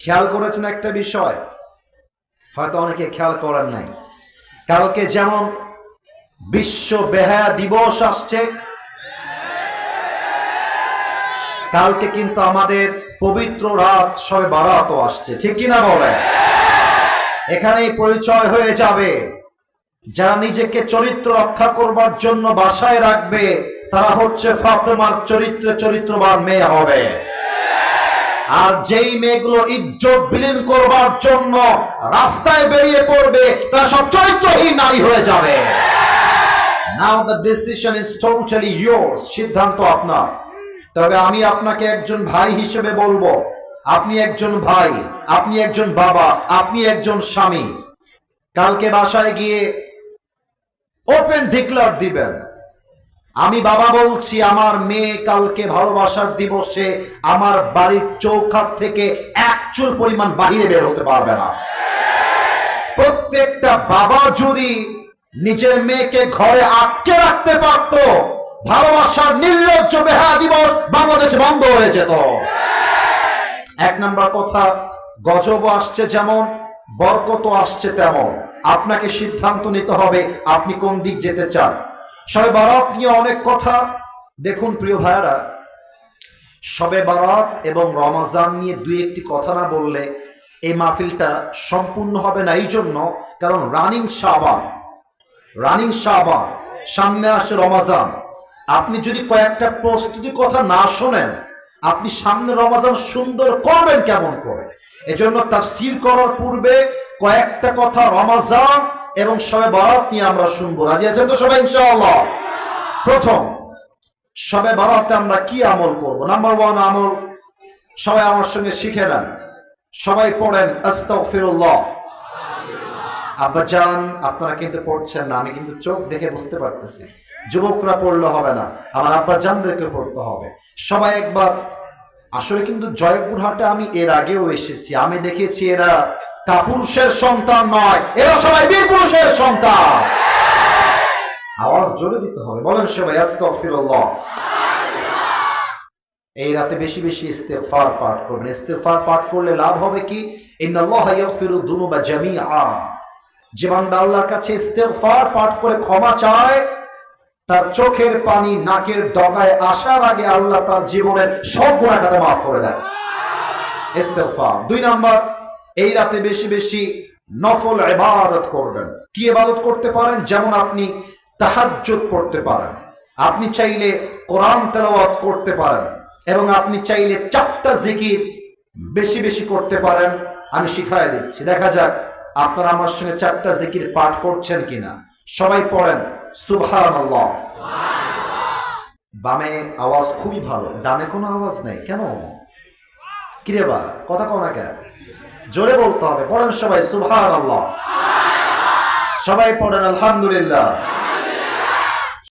খেয়াল করেছেন একটা বিষয়? হয়তো অনেকে খেয়াল করার নাই। কালকে যেমন বিশ্ব বেহায়া দিবস আসছে, কালকে কিন্তু আমাদের পবিত্র রাত সবে বারাতও আসছে। ঠিক কিনা বলে এখানেই পরিচয় হয়ে যাবে। যারা নিজেকে চরিত্র রক্ষা করবার জন্য বাসায় রাখবে, তারা হচ্ছে ফাতেমার চরিত্র চরিত্রবান মেয়ে হবে। আর যেই মেয়েগুলো ইজ্জত বিলীন করবার জন্য রাস্তায় বেরিয়ে পড়বে, তারা সব চরিত্রহীন নারী হয়ে যাবে। Now the decision is totally yours সিদ্ধান্ত আপনার। তবে আমি আপনাকে একজন ভাই হিসেবে বলব, আপনি একজন ভাই, আপনি একজন বাবা, আপনি একজন স্বামী। কালকে বাসায় গিয়ে ওপেন ডিক্লার দিবেন। আমি বাবা বলছি, আমার মেয়ে কালকে ভালোবাসার দিবসে আমার বাড়ির চৌকাট থেকে এক চুল পরিমাণ বাহিরে বের হতে পারবে না। প্রত্যেকটা বাবা যদি নিজের মেয়েকে ঘরে আটকে রাখতে পারত, ভালোবাসার নির্লজ্জ বেহা দিবস বাংলাদেশে বন্ধ হয়ে যেত। এক নাম্বার কথা, গজব আসছে যেমন বরকত আসছে তেমন। আপনাকে সিদ্ধান্ত নিতে হবে আপনি কোন দিক যেতে চান। সবে বারাত নিয়ে অনেক কথা। দেখুন প্রিয় ভাইয়ারা, সবে বারাত এবং রমাজান নিয়ে দুই একটি কথা না বললে এই মাহফিলটা সম্পূর্ণ হবে না। এই জন্য কারণ রানিং সাবান রানিং সাবান সামনে আসে রমাজান। আপনি যদি কয়েকটা প্রস্তুতি কথা না শোনেন, আপনি সামনে রমাজান সুন্দর করবেন কেমন করে? এজন্য তাফসীর করার পূর্বে কয়েকটা কথা রমাজান এবং সবে বারাত নিয়ে আমরা শুনব। রাজি আছেন তো সবাই, ইনশাআল্লাহ? প্রথম, সবে বারাতে আমরা কি আমল করব? নাম্বার ওয়ান আমল, সবাই আমার সঙ্গে শিখে নেন। সবাই পড়েন, আস্তাগফিরুল্লাহ। আব্বাজান আপনারা কিন্তু পড়ছেন না, আমি কিন্তু চোখ দেখে বুঝতে পারতেছি। যুবকরা পড়লে হবে না, আমার আব্বাজানদেরকে পড়তে হবে। সবাই একবার, আসলে কিন্তু জয়পুরহাটে আমি এর আগেও এসেছি, আমি দেখেছি এরা কাপুরুষের সন্তান নয়। এরা সবাই বীর পুরুষের সন্তান। আওয়াজ জোরে দিতে হবে। বলেন সবাই আস্তাগফিরুল্লাহ। এই রাতে বেশি বেশি ইস্তেফার পাঠ করবেন। ইস্তেগফার পাঠ করলে লাভ হবে কি? যে আল্লাহর কাছে ইস্তেগফার পাঠ করে ক্ষমা চায়, তার চোখের পানি নাকের ডগায় আসার আগে আল্লাহ তার জীবনের সব গুনাহ খাতা মাফ করে দেয় ইস্তেগফার। দুই নাম্বার এই রাতে বেশি বেশি নফল ইবাদত করবেন। কি ইবাদত করতে পারেন? যেমন আপনি তাহাজ্জুদ করতে পারেন। আপনি চাইলে কোরআন তেলাওয়াত করতে পারেন এবং আপনি চাইলে চারটা জিকির বেশি বেশি করতে পারেন। আমি শিখাই দিচ্ছি। দেখা যাক আপনারা আমার সঙ্গে চারটা জিকির পাঠ করছেন কিনা। সবাই পড়েন, সুবহানাল্লাহ। বামে আওয়াজ খুবই ভালো, ডানে কোনো আওয়াজ নেই। কেন? কিরে বা, কথা কও না কেন? জোরে বলতে হবে পড়েন সবাই সুবহানাল্লাহ। সবাই পড়েন আলহামদুলিল্লাহ।